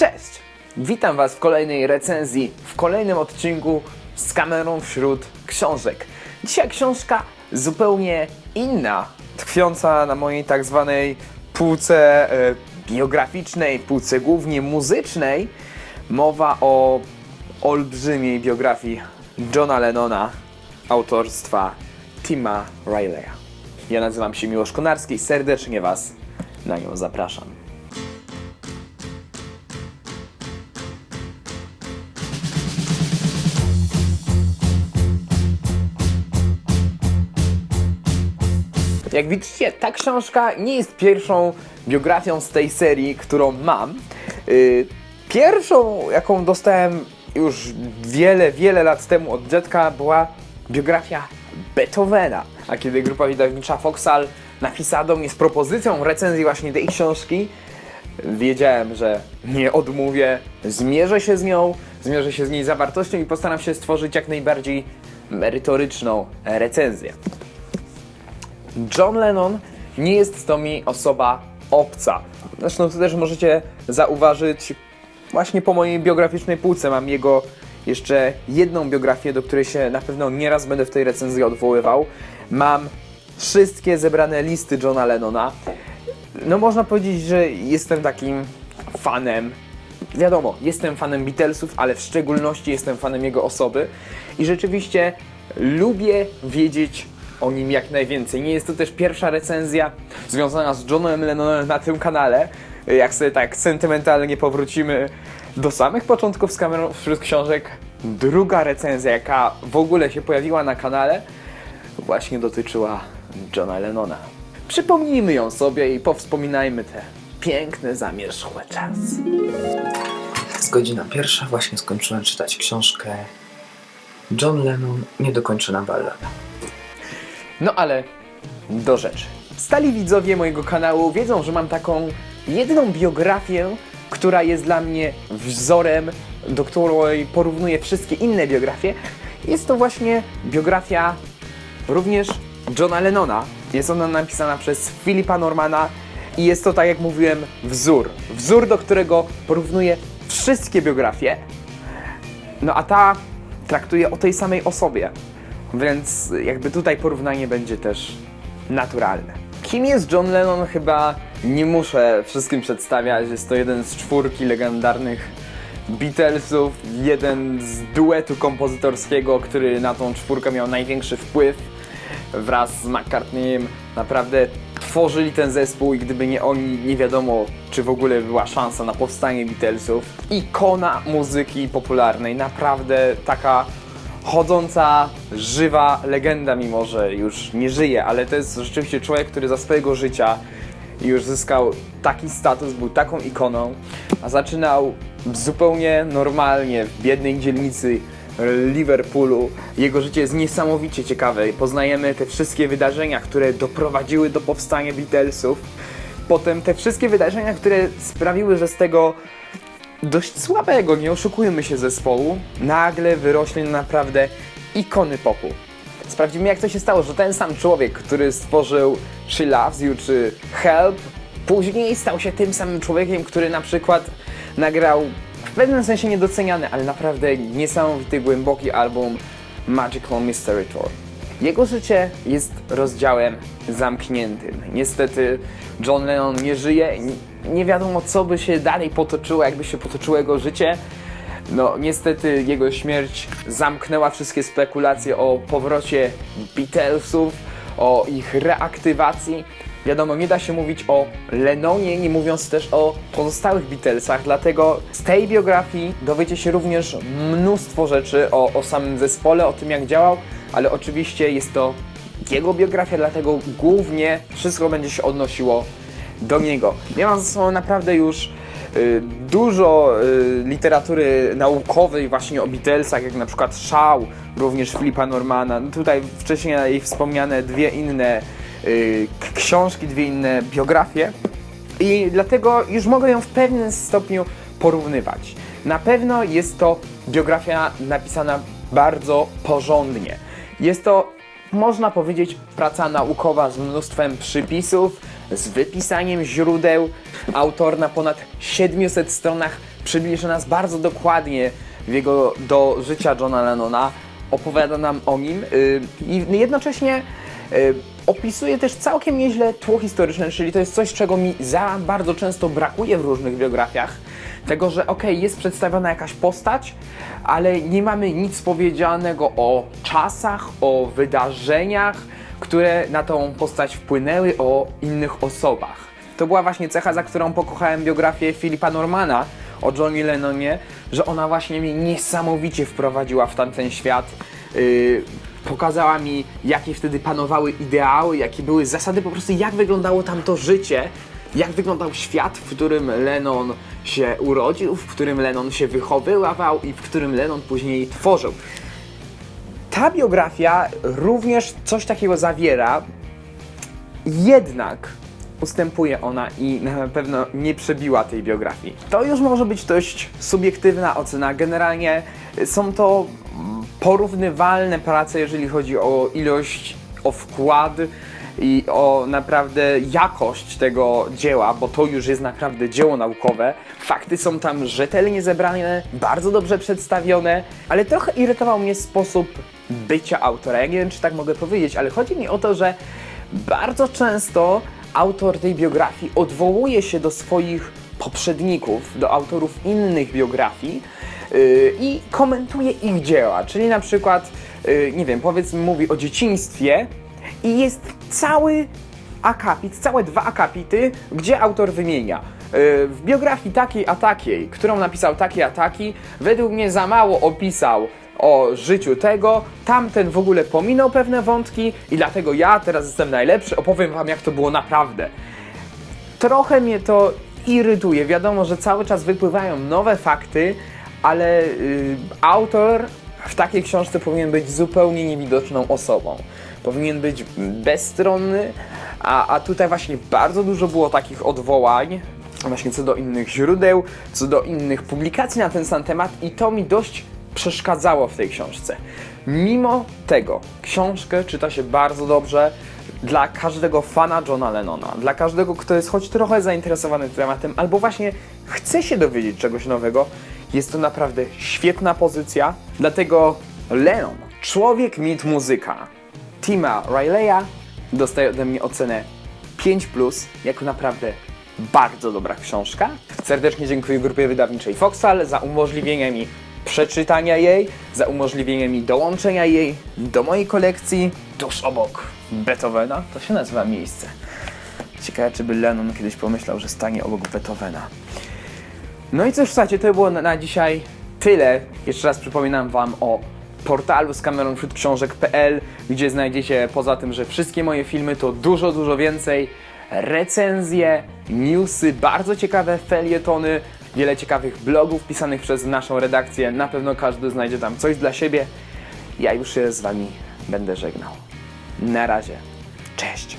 Cześć! Witam Was w kolejnej recenzji, w kolejnym odcinku z kamerą wśród książek. Dzisiaj książka zupełnie inna, tkwiąca na mojej tak zwanej półce e, biograficznej, półce głównie muzycznej. Mowa o olbrzymiej biografii Johna Lennona autorstwa Tima Rileya. Ja nazywam się Miłosz Konarski serdecznie Was na nią zapraszam. Jak widzicie, ta książka nie jest pierwszą biografią z tej serii, którą mam. Yy, Pierwszą, jaką dostałem już wiele, wiele lat temu od dziadka, była biografia Beethovena. A kiedy grupa wydawnicza Foxal napisała do mnie z propozycją recenzji właśnie tej książki, wiedziałem, że nie odmówię, zmierzę się z nią, zmierzę się z jej zawartością i postaram się stworzyć jak najbardziej merytoryczną recenzję. John Lennon nie jest to mi osoba obca. Zresztą to też możecie zauważyć właśnie po mojej biograficznej półce. Mam jego jeszcze jedną biografię, do której się na pewno nieraz będę w tej recenzji odwoływał. Mam wszystkie zebrane listy Johna Lennona. No można powiedzieć, że jestem takim fanem. Wiadomo, jestem fanem Beatlesów, ale w szczególności jestem fanem jego osoby i rzeczywiście lubię wiedzieć o nim jak najwięcej. Nie jest to też pierwsza recenzja związana z Johnem Lennonem na tym kanale. Jak sobie tak sentymentalnie powrócimy do samych początków z kamerą wśród książek, druga recenzja, jaka w ogóle się pojawiła na kanale, właśnie dotyczyła Johna Lennona. Przypomnijmy ją sobie i powspominajmy te piękne, zamierzchłe czasy. Jest godzina pierwsza, właśnie skończyłem czytać książkę John Lennon, niedokończona ballada. No ale do rzeczy. Stali widzowie mojego kanału wiedzą, że mam taką jedną biografię, która jest dla mnie wzorem, do której porównuję wszystkie inne biografie. Jest to właśnie biografia również Johna Lennona. Jest ona napisana przez Philipa Normana i jest to, tak jak mówiłem, wzór. Wzór, do którego porównuję wszystkie biografie. No a ta traktuje o tej samej osobie, więc jakby tutaj porównanie będzie też naturalne. Kim jest John Lennon? Chyba nie muszę wszystkim przedstawiać. Jest to jeden z czwórki legendarnych Beatlesów, jeden z duetu kompozytorskiego, który na tą czwórkę miał największy wpływ. Wraz z McCartneyem naprawdę tworzyli ten zespół i gdyby nie oni, nie wiadomo, czy w ogóle była szansa na powstanie Beatlesów. Ikona muzyki popularnej, naprawdę taka chodząca, żywa legenda, mimo że już nie żyje, ale to jest rzeczywiście człowiek, który za swojego życia już zyskał taki status, był taką ikoną, a zaczynał zupełnie normalnie w biednej dzielnicy Liverpoolu. Jego życie jest niesamowicie ciekawe. Poznajemy te wszystkie wydarzenia, które doprowadziły do powstania Beatlesów. Potem te wszystkie wydarzenia, które sprawiły, że z tego dość słabego, nie oszukujmy się zespołu, nagle wyrośli na naprawdę ikony popu. Sprawdzimy jak to się stało, że ten sam człowiek, który stworzył She Loves You czy Help, później stał się tym samym człowiekiem, który na przykład nagrał w pewnym sensie niedoceniany, ale naprawdę niesamowity, głęboki album Magical Mystery Tour. Jego życie jest rozdziałem zamkniętym. Niestety John Lennon nie żyje. Nie wiadomo, co by się dalej potoczyło, jakby się potoczyło jego życie. No, niestety jego śmierć zamknęła wszystkie spekulacje o powrocie Beatlesów, o ich reaktywacji. Wiadomo, nie da się mówić o Lennonie, nie mówiąc też o pozostałych Beatlesach, dlatego z tej biografii dowiecie się również mnóstwo rzeczy o, o samym zespole, o tym jak działał, ale oczywiście jest to jego biografia, dlatego głównie wszystko będzie się odnosiło do niego. Ja mam ze sobą naprawdę już y, dużo y, literatury naukowej właśnie o Beatlesach, jak na przykład Szał, również Filipa Normana. No tutaj wcześniej wspomniane dwie inne y, książki, dwie inne biografie. I dlatego już mogę ją w pewnym stopniu porównywać. Na pewno jest to biografia napisana bardzo porządnie. Jest to, można powiedzieć, praca naukowa z mnóstwem przypisów, z wypisaniem źródeł. Autor na ponad 700 stronach przybliży nas bardzo dokładnie jego do życia Johna Lennona, opowiada nam o nim yy, i jednocześnie yy, opisuje też całkiem nieźle tło historyczne, czyli to jest coś, czego mi za bardzo często brakuje w różnych biografiach. Tego, że okej, jest przedstawiona jakaś postać, ale nie mamy nic powiedzianego o czasach, o wydarzeniach, które na tą postać wpłynęły, o innych osobach. To była właśnie cecha, za którą pokochałem biografię Filipa Normana o Johnie Lennonie, że ona właśnie mnie niesamowicie wprowadziła w tamten świat. Yy, pokazała mi, jakie wtedy panowały ideały, jakie były zasady, po prostu jak wyglądało tam to życie, jak wyglądał świat, w którym Lennon się urodził, w którym Lennon się wychowywał i w którym Lennon później tworzył. Ta biografia również coś takiego zawiera, jednak ustępuje ona i na pewno nie przebiła tej biografii. To już może być dość subiektywna ocena. Generalnie są to porównywalne prace, jeżeli chodzi o ilość, o wkład i o naprawdę jakość tego dzieła, bo to już jest naprawdę dzieło naukowe. Fakty są tam rzetelnie zebrane, bardzo dobrze przedstawione, ale trochę irytował mnie sposób bycia autora. Ja nie wiem, czy tak mogę powiedzieć, ale chodzi mi o to, że bardzo często autor tej biografii odwołuje się do swoich poprzedników, do autorów innych biografii yy, i komentuje ich dzieła. Czyli na przykład, yy, nie wiem, powiedzmy, mówi o dzieciństwie i jest cały akapit, całe dwa akapity, gdzie autor wymienia. yy, W biografii takiej a takiej, którą napisał taki a taki, według mnie za mało opisał o życiu tego, tamten w ogóle pominął pewne wątki i dlatego ja teraz jestem najlepszy, opowiem wam jak to było naprawdę. Trochę mnie to irytuje. Wiadomo, że cały czas wypływają nowe fakty, ale y, autor w takiej książce powinien być zupełnie niewidoczną osobą. Powinien być bezstronny, a, a tutaj właśnie bardzo dużo było takich odwołań, właśnie co do innych źródeł, co do innych publikacji na ten sam temat i to mi dość przeszkadzało w tej książce. Mimo tego książkę czyta się bardzo dobrze dla każdego fana Johna Lennona, dla każdego, kto jest choć trochę zainteresowany tematem, albo właśnie chce się dowiedzieć czegoś nowego. Jest to naprawdę świetna pozycja, dlatego Lennon, człowiek mit muzyka, Tima Rileya dostaje ode mnie ocenę 5+, jako naprawdę bardzo dobra książka. Serdecznie dziękuję grupie wydawniczej Foxal za umożliwienie mi przeczytania jej, za umożliwienie mi dołączenia jej do mojej kolekcji tuż obok Beethovena. To się nazywa miejsce. Ciekawe, czy by Lennon kiedyś pomyślał, że stanie obok Beethovena. No i cóż, słuchajcie, to było na, dzisiaj tyle. Jeszcze raz przypominam Wam o portalu z kamerą wśród książek.pl, gdzie znajdziecie poza tym, że wszystkie moje filmy to dużo, dużo więcej. Recenzje, newsy, bardzo ciekawe felietony, wiele ciekawych blogów pisanych przez naszą redakcję. Na pewno każdy znajdzie tam coś dla siebie. Ja już się z Wami będę żegnał. Na razie. Cześć.